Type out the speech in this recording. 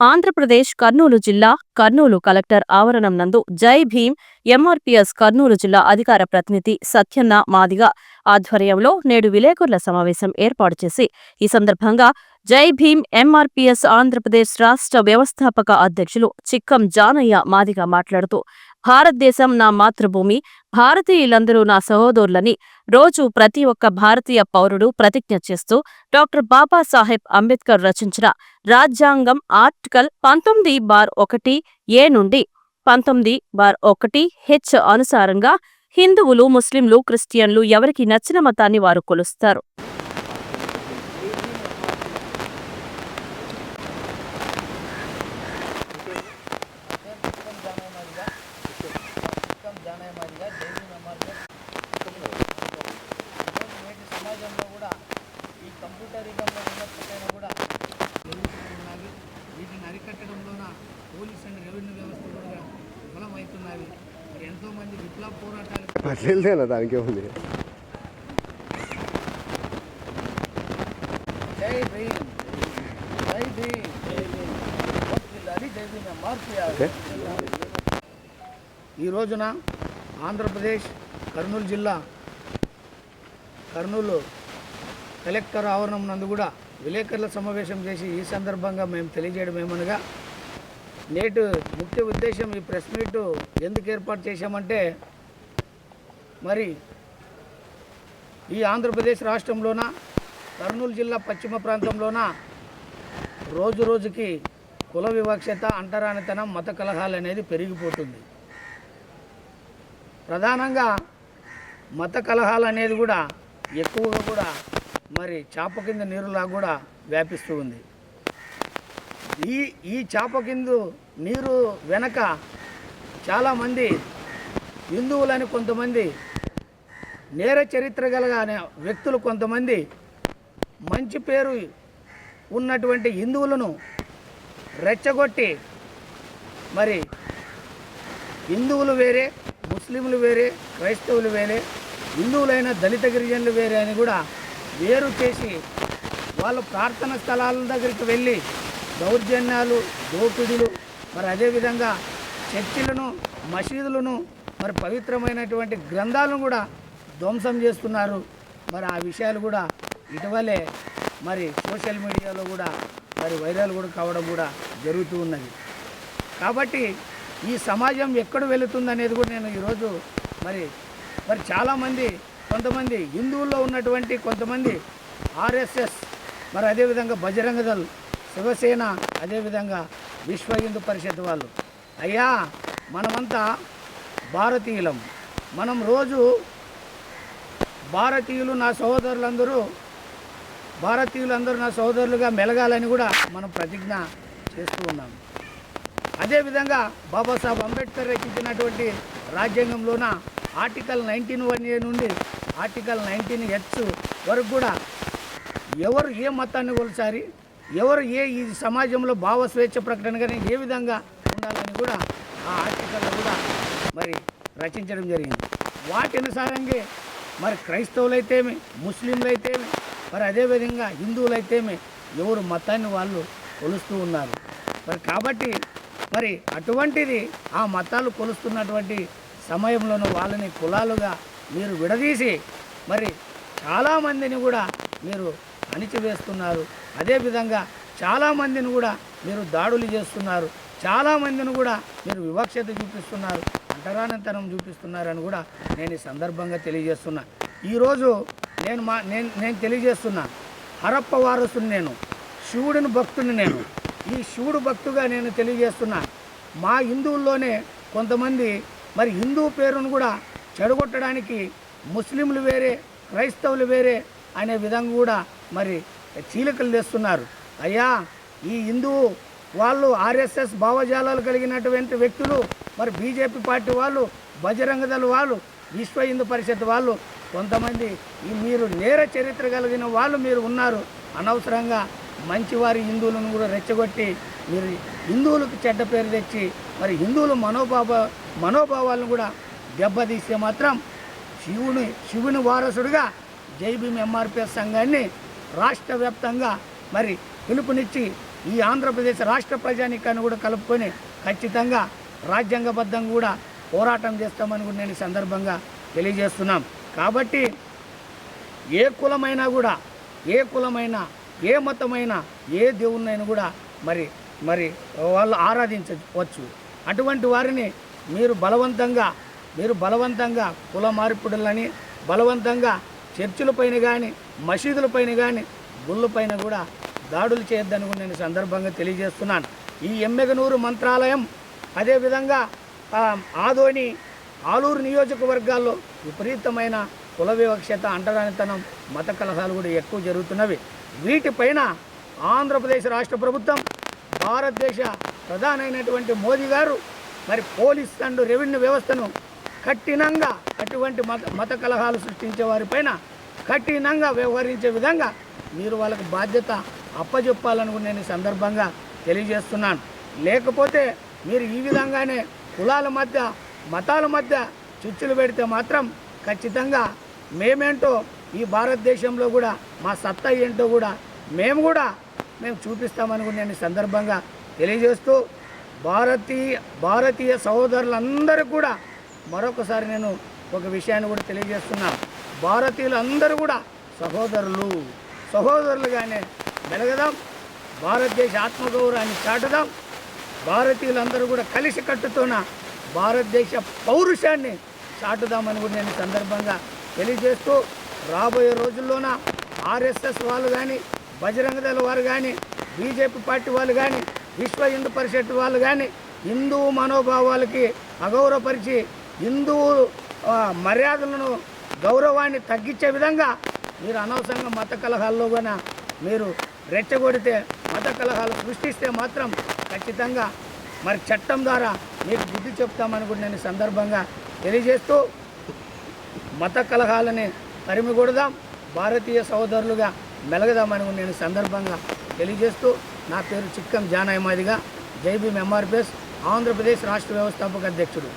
ఆంధ్రప్రదేశ్ కర్నూలు జిల్లా కర్నూలు కలెక్టర్ ఆవరణం నందు జై భీం ఎంఆర్పీఎస్ కర్నూలు జిల్లా అధికార ప్రతినిధి సత్యన్న మాదిగ ఆధ్వర్యంలో నేడు విలేకరుల సమావేశం ఏర్పాటు చేసి ఈ సందర్భంగా జై భీం ఎంఆర్పీఎస్ ఆంధ్రప్రదేశ్ రాష్ట్ర వ్యవస్థాపక అధ్యక్షులు చిక్కం జానయ్య మాదిగ మాట్లాడుతూ భారతదేశం నా మాతృభూమి. భారతీయులందరూ నా సహోదరులని రోజు ప్రతి ఒక్క భారతీయ పౌరుడు ప్రతిజ్ఞ చేస్తూ డాక్టర్ బాబాసాహెబ్ అంబేద్కర్ రచించిన రాజ్యాంగం ఆర్టికల్ పంతొమ్మిది బార్ ఒకటి ఏ నుండి పంతొమ్మిది బార్ ఒకటి హెచ్ అనుసారంగా హిందువులు ముస్లింలు క్రిస్టియన్లు ఎవరికి నచ్చిన మతాన్ని వారు కొలుస్తారు చిక్కం జానయమాదిగా చిక్కం జానయమాదిగా జైవీ మెమోరియల్ నేటి సమాజంలో కూడా ఈ కంప్యూటరీకరణలో ఉన్నప్పటికైనా కూడా జరుగుతూ ఉన్నవి వీటిని అరికట్టడంలోన పోలీస్ అండ్ రెవెన్యూ వ్యవస్థ కూడా బలమవుతున్నవి మరి ఎంతోమంది విప్లవ పోరాటాలు దానికి ఉంది జై భీమ్ జై భీమ్ ఈ రోజున ఆంధ్రప్రదేశ్ కర్నూలు జిల్లా కర్నూలు కలెక్టర్ ఆవరణం నందు కూడా విలేకరుల సమావేశం చేసి ఈ సందర్భంగా మేము తెలియజేయడం ఏమనగా నేటి ముఖ్య ఉద్దేశం ఈ ప్రెస్ మీట్ ఎందుకు ఏర్పాటు చేశామంటే మరి ఈ ఆంధ్రప్రదేశ్ రాష్ట్రంలోన కర్నూలు జిల్లా పశ్చిమ ప్రాంతంలోన రోజు రోజుకి కుల వివక్షత అంటరానితనం మత కలహాలు అనేది పెరిగిపోతుంది. ప్రధానంగా మత కలహాలు అనేది కూడా ఎక్కువగా కూడా మరి చాప కింద నీరులా కూడా వ్యాపిస్తూ ఉంది. ఈ ఈ చాప కింద నీరు వెనక చాలామంది హిందువులని కొంతమంది నేర చరిత్ర గల వ్యక్తులు కొంతమంది మంచి పేరు ఉన్నటువంటి హిందువులను రెచ్చగొట్టి మరి హిందువులు వేరే ముస్లింలు వేరే క్రైస్తవులు వేరే హిందువులైన దళిత గిరిజనులు వేరే అని కూడా వేరు చేసి వాళ్ళ ప్రార్థన స్థలాల దగ్గరికి వెళ్ళి దౌర్జన్యాలు దోపిడులు మరి అదేవిధంగా చర్చిలను మసీదులను మరి పవిత్రమైనటువంటి గ్రంథాలను కూడా ధ్వంసం చేస్తున్నారు. మరి ఆ విషయాలు కూడా ఇటీవలే మరి సోషల్ మీడియాలో కూడా మరి వైరల్ కూడా కావడం కూడా జరుగుతూ ఉన్నది. కాబట్టి ఈ సమాజం ఎక్కడ వెళుతుంది అనేది కూడా నేను ఈరోజు మరి మరి చాలామంది కొంతమంది హిందువుల్లో ఉన్నటువంటి కొంతమంది ఆర్ఎస్ఎస్ మరి అదేవిధంగా బజరంగ దళ్ శివసేన అదేవిధంగా విశ్వ హిందూ పరిషత్ వాళ్ళు. అయ్యా మనమంతా భారతీయులం. మనం రోజు భారతీయులు నా సహోదరులందరూ భారతీయులందరూ నా సహోదరులుగా మెలగాలని కూడా మనం ప్రతిజ్ఞ చేస్తూ ఉన్నాం. అదేవిధంగా బాబాసాహెబ్ అంబేద్కర్ రచించినటువంటి రాజ్యాంగంలోన ఆర్టికల్ నైన్టీన్ వన్ ఏ నుండి ఆర్టికల్ నైన్టీన్ హెచ్ వరకు కూడా ఎవరు ఏ మతాన్ని కొలిసారి ఎవరు ఏ ఈ సమాజంలో భావ స్వేచ్ఛ ప్రకటన కానీ ఏ విధంగా ఉండాలని కూడా ఆ ఆర్టికల్లో కూడా మరి రచించడం జరిగింది. వాటి అనుసారంగా మరి క్రైస్తవులైతేమి ముస్లింలైతేమి మరి అదేవిధంగా హిందువులైతేమి ఎవరు మతాన్ని వాళ్ళు కొలుస్తూ ఉన్నారు. మరి కాబట్టి మరి అటువంటిది ఆ మతాలు కొలుస్తున్నటువంటి సమయంలోనూ వాళ్ళని కులాలుగా మీరు విడదీసి మరి చాలామందిని కూడా మీరు అణిచివేస్తున్నారు. అదేవిధంగా చాలామందిని కూడా మీరు దాడులు చేస్తున్నారు. చాలామందిని కూడా మీరు వివక్షత చూపిస్తున్నారు. అంటరానంతరం చూపిస్తున్నారని కూడా నేను ఈ సందర్భంగా తెలియజేస్తున్నా. ఈరోజు నేను మా నేను నేను తెలియజేస్తున్నా హరప్ప వారసుని నేను శివుడిని భక్తుని నేను. ఈ శివుడు భక్తుగా నేను తెలియజేస్తున్నా. మా హిందువుల్లోనే కొంతమంది మరి హిందూ పేరును కూడా చెడగొట్టడానికి ముస్లింలు వేరే క్రైస్తవులు వేరే అనే విధంగా కూడా మరి చీలికలు తెస్తున్నారు. అయ్యా ఈ హిందువు వాళ్ళు ఆర్ఎస్ఎస్ భావజాలాలు కలిగినటువంటి వ్యక్తులు మరి బీజేపీ పార్టీ వాళ్ళు బజరంగ దళ వాళ్ళు విశ్వ హిందూ పరిషత్ వాళ్ళు కొంతమంది మీరు నేర చరిత్ర కలిగిన వాళ్ళు మీరు ఉన్నారు. అనవసరంగా మంచివారి హిందువులను కూడా రెచ్చగొట్టి మీరు హిందువులకు చెడ్డ పేరు తెచ్చి మరి హిందువుల మనోభావ మనోభావాలను కూడా దెబ్బతీస్తే మాత్రం శివుని శివుని వారసుడిగా జై ఎంఆర్పిఎస్ సంఘాన్ని రాష్ట్ర వ్యాప్తంగా మరి పిలుపునిచ్చి ఈ ఆంధ్రప్రదేశ్ రాష్ట్ర ప్రజానికాన్ని కూడా కలుపుకొని ఖచ్చితంగా రాజ్యాంగబద్ధంగా కూడా పోరాటం చేస్తామని కూడా నేను సందర్భంగా తెలియజేస్తున్నాం. కాబట్టి ఏ కులమైనా కూడా ఏ కులమైనా ఏ మతమైనా ఏ దేవుణ్ణైనా కూడా మరి మరి వాళ్ళు ఆరాధించవచ్చు. అటువంటి వారిని మీరు బలవంతంగా మీరు బలవంతంగా కుల మార్పిడులని బలవంతంగా చర్చిలపైన కానీ మసీదులపైన కానీ గుళ్ళపైన కూడా దాడులు చేయొద్దని కూడా నేను సందర్భంగా తెలియజేస్తున్నాను. ఈ ఎమ్మెగనూరు మంత్రాలయం అదేవిధంగా ఆదోని ఆలూరు నియోజకవర్గాల్లో విపరీతమైన కుల వివక్షత అంటరానితనం మత కలహాలు కూడా ఎక్కువ జరుగుతున్నవి. వీటిపైన ఆంధ్రప్రదేశ్ రాష్ట్ర ప్రభుత్వం భారతదేశ ప్రధానమైనటువంటి మోదీ గారు మరి పోలీస్ అండ్ రెవెన్యూ వ్యవస్థను కఠినంగా అటువంటి మత మత కలహాలు సృష్టించే వారిపైన కఠినంగా వ్యవహరించే విధంగా మీరు వాళ్ళకి బాధ్యత అప్పచెప్పాలని నేను ఈ సందర్భంగా తెలియజేస్తున్నాను. లేకపోతే మీరు ఈ విధంగానే కులాల మధ్య మతాల మధ్య చిచ్చులు పెడితే మాత్రం ఖచ్చితంగా మేమేంటో ఈ భారతదేశంలో కూడా మా సత్తా ఏంటో కూడా మేము కూడా మేము చూపిస్తామని కూడా నేను సందర్భంగా తెలియజేస్తూ భారతీయ భారతీయ సహోదరులందరూ కూడా మరొకసారి నేను ఒక విషయాన్ని కూడా తెలియజేస్తున్నాను భారతీయులందరూ కూడా సహోదరులు సహోదరులుగానే మెలగదాం భారతదేశ ఆత్మగౌరవాన్ని చాటుదాం భారతీయులందరూ కూడా కలిసి కట్టుతున్న భారతదేశ పౌరుషాన్ని చాటుదామని కూడా నేను సందర్భంగా తెలియజేస్తూ రాబోయే రోజుల్లోన ఆర్ఎస్ఎస్ వాళ్ళు కానీ బజరంగ దళ వారు కానీ బీజేపీ పార్టీ వాళ్ళు కానీ విశ్వ హిందూ పరిషత్ వాళ్ళు కానీ హిందూ మనోభావాలకి అగౌరవపరిచి హిందూ మర్యాదలను గౌరవాన్ని తగ్గించే విధంగా మీరు అనవసరంగా మత కలహాల్లో కూడా మీరు రెచ్చగొడితే మత కలహాలు సృష్టిస్తే మాత్రం ఖచ్చితంగా మరి చట్టం ద్వారా మీకు బుద్ధి చెప్తామని కూడా నేను సందర్భంగా తెలియజేస్తూ మత కలహాలని తరిమికొడదాం భారతీయ సహోదరులుగా మెలగదామని నేను సందర్భంగా తెలియజేస్తూ నా పేరు చిక్కం జానాయమాదిగా. జైబీ ఎంఆర్పిఎస్ ఆంధ్రప్రదేశ్ రాష్ట్ర వ్యవస్థాపక అధ్యక్షుడు.